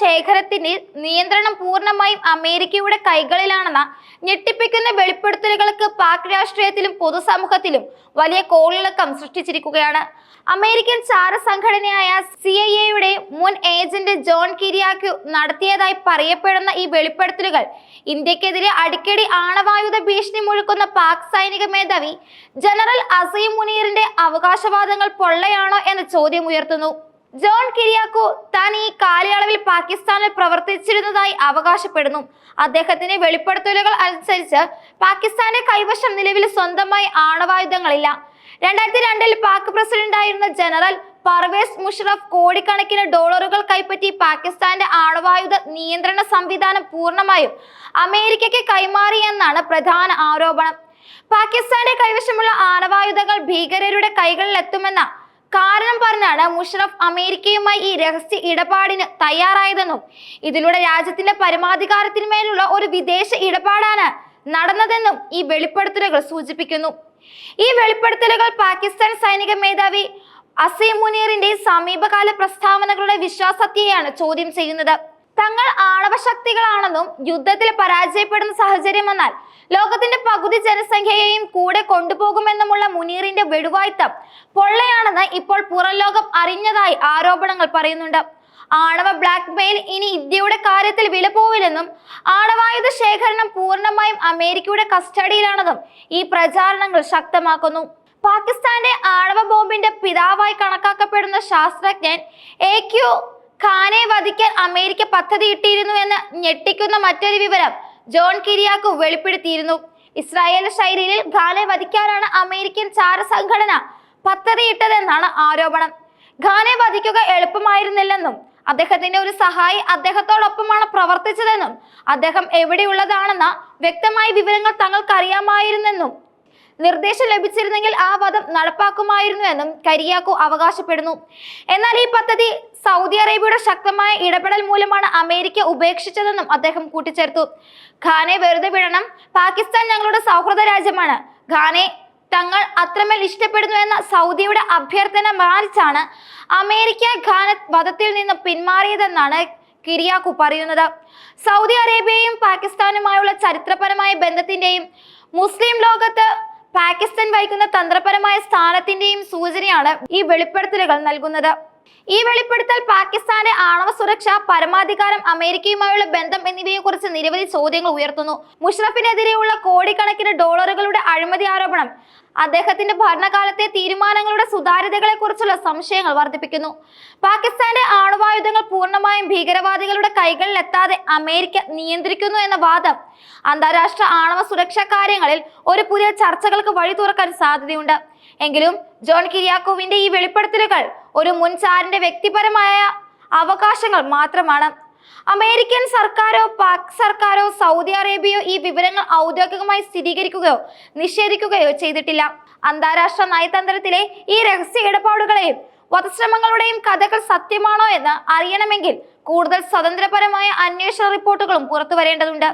ശേഖരത്തിന്റെ നിയന്ത്രണം പൂർണമായും അമേരിക്കയുടെ കൈകളിലാണെന്ന ഞെട്ടിപ്പിക്കുന്ന വെളിപ്പെടുത്തലുകൾക്ക് പാക് രാഷ്ട്രീയത്തിലും പൊതുസമൂഹത്തിലും വലിയ കോളിളക്കം സൃഷ്ടിച്ചിരിക്കുകയാണ്. അമേരിക്കൻ ചാര സംഘടനയായ സി ഐ എയുടെ മുൻ ഏജന്റ് ജോൺ കിരിയാക്യു നടത്തിയതായി പറയപ്പെടുന്ന ഈ വെളിപ്പെടുത്തലുകൾ ഇന്ത്യക്കെതിരെ അടിക്കടി ആണവായുധ ഭീഷണി മുഴക്കുന്ന പാക് സൈനിക മേധാവി ജനറൽ അസീം മുനീറിന്റെ അവകാശവാദങ്ങൾ പൊള്ളയാണോ എന്ന ചോദ്യം ഉയർത്തുന്നു. ജോൺ കിരിയാക്കോ താൻ ഈ കാലയളവിൽ പാകിസ്ഥാനിൽ പ്രവർത്തിച്ചിരുന്നതായി അവകാശപ്പെടുന്നു. അദ്ദേഹത്തിന്റെ വെളിപ്പെടുത്തലുകൾ അനുസരിച്ച് പാകിസ്ഥാന്റെ കൈവശം നിലവിൽ സ്വന്തമായി ആണവായുധങ്ങളില്ല. രണ്ടായിരത്തി രണ്ടിൽ പാക് പ്രസിഡന്റായിരുന്ന ജനറൽ പർവേസ് മുഷറഫ് കോടിക്കണക്കിന് ഡോളറുകൾ കൈപ്പറ്റി പാകിസ്ഥാന്റെ ആണവായുധ നിയന്ത്രണ സംവിധാനം പൂർണമായും അമേരിക്കയ്ക്ക് കൈമാറിയെന്നാണ് പ്രധാന ആരോപണം. പാകിസ്ഥാന്റെ കൈവശമുള്ള ആണവായുധങ്ങൾ ഭീകരരുടെ കൈകളിൽ എത്തുമെന്ന കാരണം പറഞ്ഞാണ് മുഷറഫ് അമേരിക്കയുമായി ഈ രഹസ്യ ഇടപാടിന് തയ്യാറായതെന്നും ഇതിലൂടെ രാജ്യത്തിന്റെ പരമാധികാരത്തിന്മേലുള്ള ഒരു വിദേശ ഇടപാടാണ് നടന്നതെന്നും ഈ വെളിപ്പെടുത്തലുകൾ സൂചിപ്പിക്കുന്നു. ഈ വെളിപ്പെടുത്തലുകൾ പാകിസ്ഥാൻ സൈനിക മേധാവി അസീം മുനീറിന്റെ സമീപകാല പ്രസ്താവനകളുടെ വിശ്വാസത്തെയാണ് ചോദ്യം ചെയ്യുന്നത്. തങ്ങൾ ആണവ ശക്തികളാണെന്നും യുദ്ധത്തിൽ പരാജയപ്പെടുന്ന സാഹചര്യം വന്നാൽ ലോകത്തിന്റെ പകുതി ജനസംഖ്യയെയും കൂടെ കൊണ്ടുപോകുമെന്നുമുള്ള മുനീറിന്റെ വെടുവായ്ത്തം പൊള്ളയാണെന്ന് ഇപ്പോൾ പുറം ലോകം അറിഞ്ഞതായി ആരോപണങ്ങൾ പറയുന്നുണ്ട്. ആണവ ബ്ലാക്ക് മെയിൽ ഇനി ഇന്ത്യയുടെ കാര്യത്തിൽ വില പോവില്ലെന്നും ആണവായുധ ശേഖരണം പൂർണമായും അമേരിക്കയുടെ കസ്റ്റഡിയിലാണെന്നും ഈ പ്രചാരണങ്ങൾ ശക്തമാക്കുന്നു. പാകിസ്ഥാന്റെ ആണവ ബോംബിന്റെ പിതാവായി കണക്കാക്കപ്പെടുന്ന ശാസ്ത്രജ്ഞൻ എ ക്യു ഖാനെ വധിക്കാൻ അമേരിക്ക പദ്ധതിയിട്ടിരുന്നു എന്ന് ഞെട്ടിക്കുന്ന മറ്റൊരു വിവരം ജോൺ കിരിയാക്കു വെളിപ്പെടുത്തിയിരുന്നു. ഇസ്രായേൽ ശൈലിയിൽ ഖാനെ വധിക്കാനാണ് അമേരിക്കൻ ചാര സംഘടന പദ്ധതിയിട്ടതെന്നാണ് ആരോപണം. ഖാനെ വധിക്കുക എളുപ്പമായിരുന്നില്ലെന്നും അദ്ദേഹത്തിന്റെ ഒരു സഹായി അദ്ദേഹത്തോടൊപ്പമാണ് പ്രവർത്തിച്ചതെന്നും അദ്ദേഹം എവിടെയുള്ളതാണെന്ന വ്യക്തമായ വിവരങ്ങൾ തങ്ങൾക്ക് അറിയാമായിരുന്നെന്നും നിർദ്ദേശം ലഭിച്ചിരുന്നെങ്കിൽ ആ വധം നടപ്പാക്കുമായിരുന്നുവെന്നും കരിയാക്കു അവകാശപ്പെടുന്നു. എന്നാൽ ഈ പദ്ധതി സൗദി അറേബ്യയുടെ ശക്തമായ ഇടപെടൽ മൂലമാണ് അമേരിക്ക ഉപേക്ഷിച്ചതെന്നും അദ്ദേഹം കൂട്ടിച്ചേർത്തു. ഖാനെ വെറുതെ വിടണം. പാകിസ്ഥാൻ ഞങ്ങളുടെ സൗഹൃദ രാജ്യമാണ്. ഖാനെ തങ്ങൾ അത്രമേൽ ഇഷ്ടപ്പെടുന്നു എന്ന സൗദിയുടെ അഭ്യർത്ഥന മാനിച്ചാണ് അമേരിക്ക ഖാന വധത്തിൽ നിന്ന് പിന്മാറിയതെന്നാണ് കിരിയാക്കു പറയുന്നത്. സൗദി അറേബ്യയും പാകിസ്ഥാനുമായുള്ള ചരിത്രപരമായ ബന്ധത്തിന്റെയും മുസ്ലിം ലോകത്ത് പാകിസ്ഥാൻ വഹിക്കുന്ന തന്ത്രപരമായ സ്ഥാനത്തിന്റെയും സൂചനയാണ് ഈ വെളിപ്പെടുത്തലുകൾ നൽകുന്നത്. ഈ വെളിപ്പെടുത്തൽ പാകിസ്ഥാന്റെ ആണവ സുരക്ഷ പരമാധികാരം അമേരിക്കയുമായുള്ള ബന്ധം എന്നിവയെക്കുറിച്ച് നിരവധി ചോദ്യങ്ങൾ ഉയർത്തുന്നു. മുഷറഫിനെതിരെയുള്ള കോടിക്കണക്കിന് ഡോളറുകളുടെ അഴിമതി ആരോപണം അദ്ദേഹത്തിന്റെ ഭരണകാലത്തെ തീരുമാനങ്ങളുടെ സുതാര്യതകളെ കുറിച്ചുള്ള സംശയങ്ങൾ വർദ്ധിപ്പിക്കുന്നു. പാകിസ്ഥാന്റെ ആണവായുധങ്ങൾ പൂർണമായും ഭീകരവാദികളുടെ കൈകളിലെത്താതെ അമേരിക്ക നിയന്ത്രിക്കുന്നു എന്ന വാദം അന്താരാഷ്ട്ര ആണവ സുരക്ഷാ കാര്യങ്ങളിൽ ഒരു പുതിയ ചർച്ചകൾക്ക് വഴി തുറക്കാൻ സാധ്യതയുണ്ട്. എങ്കിലും ജോൺ കിരിയാക്കോവിന്റെ ഈ വെളിപ്പെടുത്തലുകൾ ഒരു മുൻ സാറിന്റെ വ്യക്തിപരമായ അവകാശങ്ങൾ മാത്രമാണ്. അമേരിക്കൻ സർക്കാരോ പാക് സർക്കാരോ സൗദി അറേബ്യയോ ഈ വിവരങ്ങൾ ഔദ്യോഗികമായി സ്ഥിരീകരിക്കുകയോ നിഷേധിക്കുകയോ ചെയ്തിട്ടില്ല. അന്താരാഷ്ട്ര നയതന്ത്രത്തിലെ ഈ രഹസ്യ ഇടപാടുകളെയും വധശ്രമങ്ങളുടെയും കഥകൾ സത്യമാണോ എന്ന് അറിയണമെങ്കിൽ കൂടുതൽ സ്വതന്ത്രപരമായ അന്വേഷണ റിപ്പോർട്ടുകളും പുറത്തു വരേണ്ടതുണ്ട്